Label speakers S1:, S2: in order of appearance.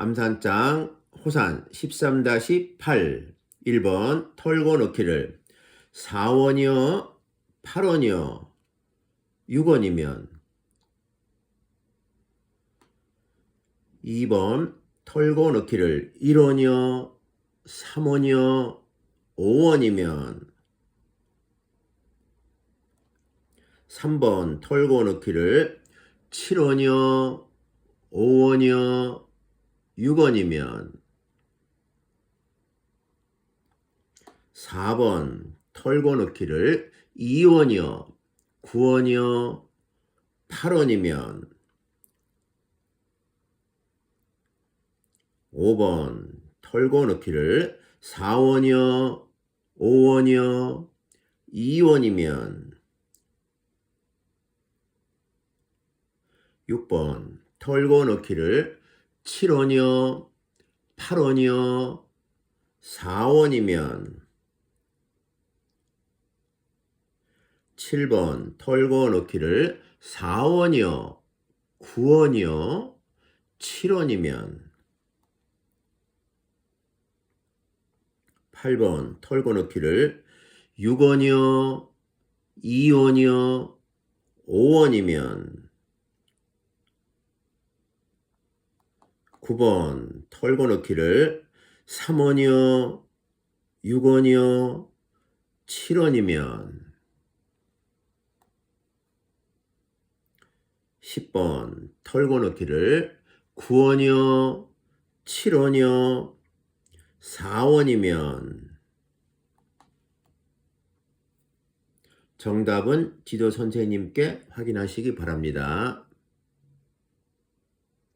S1: 암산장 호산 13-8 1번 털고 넣기를 4원이요 8원이요 6원이면 2번 털고 넣기를 1원이요 3원이요 5원이면 3번 털고 넣기를 7원이요 5원이요 6원이면 4번 털고 넣기를 2원이요 9원이요 8원이면 5번 털고 넣기를 4원이요 5원이요 2원이면 6번 털고 넣기를 7원이요 8원이요 4원이면 7번 털고 넣기를 4원이요 9원이요 7원이면 8번 털고 넣기를 6원이요 2원이요 5원이면 9번 털고 넣기를 3원이요 6원이요 7원이면 10번 털고 넣기를 9원이요 7원이요 4원이면 정답은 지도 선생님께 확인하시기 바랍니다.